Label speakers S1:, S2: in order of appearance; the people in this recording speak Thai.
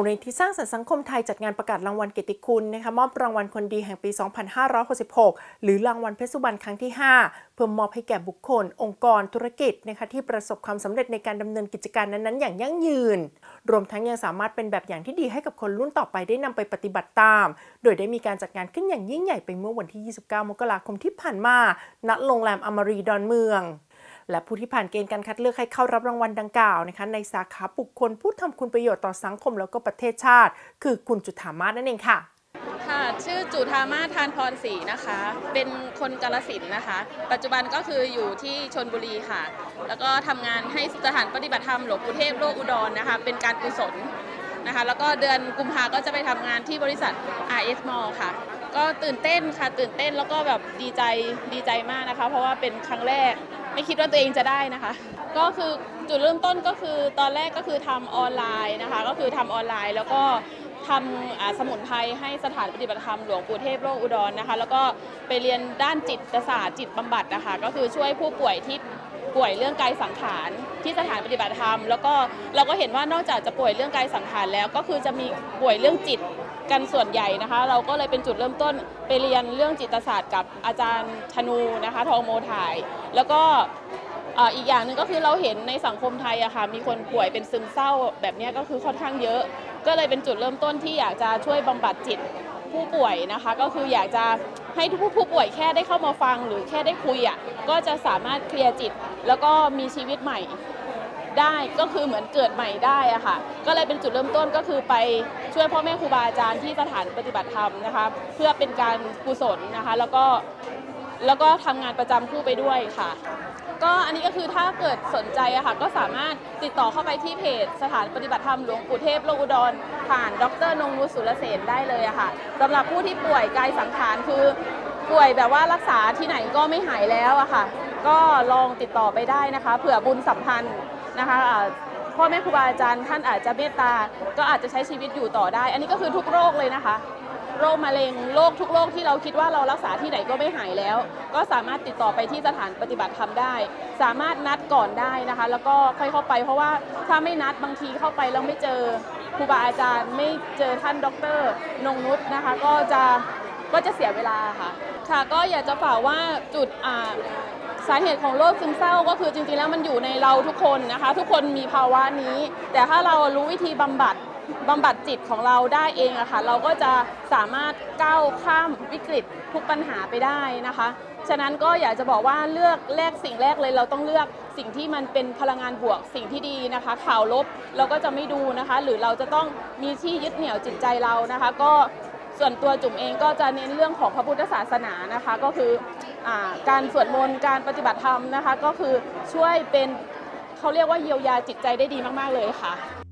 S1: ลนิธิสร้างสรรค์สังคมไทยจัดงานประกาศรางวัลเกียรติคุณนะคะมอบรางวัลคนดีแห่งปี 2566 หรือรางวัลเพชรสุบรรณครั้งที่ 5 เพื่อมอบให้แก่บุคคล องค์กร ธุรกิจนะคะที่ประสบความสำเร็จในการดำเนินกิจการนั้นๆ อย่างยั่งยืน รวมทั้งยังสามารถเป็นแบบอย่างที่ดีให้กับคนรุ่นต่อไปได้นำไปปฏิบัติตาม โดยได้มีการจัดงานขึ้นอย่างยิ่งใหญ่ไปเมื่อวันที่ 29 มกราคมที่ผ่านมา ณ โรงแรมอมรีดอนเมือง และผู้ที่ผ่านเกณฑ์การคัดเลือกให้เข้ารับรางวัลดังกล่าวนะคะในสาขาบุคคลผู้ทำคุณประโยชน์ต่อสังคมแล้วก็ประเทศชาติ คือคุณจุธามาศนั่นเองค่ะ
S2: ค่ะชื่อจุธามาทานพรศรีนะคะ เป็นคนกาลสินนะคะ ปัจจุบันก็คืออยู่ที่ชนบุรีค่ะ แล้วก็ทำงานให้สถานปฏิบัติธรรมหลวงปู่เทพโลกอุดรนะคะ เป็นการกุศลนะคะ แล้วก็เดือนกุมภาก็จะไปทำงานที่บริษัท RS Mall ค่ะ ก็ตื่นเต้นค่ะตื่นเต้นแล้วก็แบบดีใจดีใจมากนะคะ เพราะว่าเป็นครั้งแรกไม่คิดว่าตัวเองจะได้นะคะ ก็คือจุดเริ่มต้นก็คือตอนแรกก็คือทำออนไลน์นะคะ ก็คือทำออนไลน์แล้วก็ทำสมุนไพรให้สถานปฏิบัติธรรมหลวงปู่เทพโลกอุดรนะคะ แล้วก็ไปเรียนด้านจิตศาสตร์จิตบำบัดนะคะ ก็คือช่วยผู้ป่วยที่ ป่วยเรื่องกายสังขารที่สถานปฏิบัติธรรม แล้วก็เราก็เห็นว่านอกจากจะป่วยเรื่องกายสังขารแล้ว ก็คือจะมีป่วยเรื่องจิตกันส่วนใหญ่นะคะ เราก็เลยเป็นจุดเริ่มต้นไปเรียนเรื่องจิตศาสตร์กับอาจารย์ธนูนะคะทองโมถ่าย แล้วก็อีกอย่างหนึ่งก็คือเราเห็นในสังคมไทยอะค่ะมีคนป่วยเป็นซึมเศร้าแบบนี้ก็คือค่อนข้างเยอะ ก็เลยเป็นจุดเริ่มต้นที่อยากจะช่วยบำบัดจิตผู้ป่วยนะคะ ก็คืออยากจะ ให้ทุกผู้ป่วยแค่ได้เข้ามาฟังหรือแค่ได้คุยอะก็จะสามารถเคลียร์จิต แล้วก็มีชีวิตใหม่ได้ก็คือเหมือนเกิดใหม่ได้อะค่ะ ก็เลยเป็นจุดเริ่มต้นก็คือไปช่วยพ่อแม่ครูบาอาจารย์ที่สถานปฏิบัติธรรมนะคะ เพื่อเป็นการกุศลนะคะ แล้วก็ แล้วก็ทำงานประจำคู่ไปด้วยค่ะ ก็อันนี้ก็คือถ้าเกิดสนใจอะค่ะก็สามารถติดต่อเข้าไปที่เพจ สถานปฏิบัติธรรมหลวงปู่เทพโลกอุดรผ่านดรนงนุชสุรเสนได้เลยอะค่ะสำหรับผู้ที่ป่วยกายสังขารคือป่วยแบบว่ารักษาที่ไหนก็ไม่หายแล้วอะค่ะ ก็ลองติดต่อไปได้นะคะเผื่อบุญสัมพันธ์นะคะอ่าพ่อแม่ครูบาอาจารย์ท่านอาจจะเมตตา ก็อาจจะใช้ชีวิตอยู่ต่อได้ อันนี้ก็คือทุกโรคเลยนะคะ โรคมะเร็งโรคทุกโรคที่เราคิดว่าเรารักษาที่ไหนก็ไม่หายแล้ว ก็สามารถติดต่อไปที่สถานปฏิบัติธรรมได้ สามารถนัดก่อนได้นะคะ แล้วก็ค่อยเข้าไป เพราะว่าถ้าไม่นัดบางทีเข้าไปแล้วไม่เจอครูบาอาจารย์ ไม่เจอท่านดรนงนุษนะคะ ก็จะก็จะเสียเวลาค่ะค่ะก็อยากจะฝากว่าจุดอ่าสาเหตุของโรคซึมเศร้าก็คือจริงๆแล้วมันอยู่ในเราทุกคนนะคะ ทุกคนมีภาวะนี้ แต่ถ้าเรารู้วิธีบำบัด บำบัดจิตของเราได้เองอะค่ะเราก็จะสามารถก้าวข้ามวิกฤตทุกปัญหาไปได้นะคะ ฉะนั้นก็อยากจะบอกว่าเลือกแรกสิ่งแรกเลยเราต้องเลือกสิ่งที่มันเป็นพลังงานบวกสิ่งที่ดีนะคะ ข่าวลบเราก็จะไม่ดูนะคะ หรือเราจะต้องมีที่ยึดเหนี่ยวจิตใจเรานะคะ ก็ส่วนตัวจุ๋มเองก็จะเน้นเรื่องของพระพุทธศาสนานะคะ ก็คืออการสวดมนต์การปฏิบัติธรรมนะคะ ก็คือช่วยเป็นเขาเรียกว่าเยียวยาจิตใจได้ดีมาก ๆ เลยค่ะ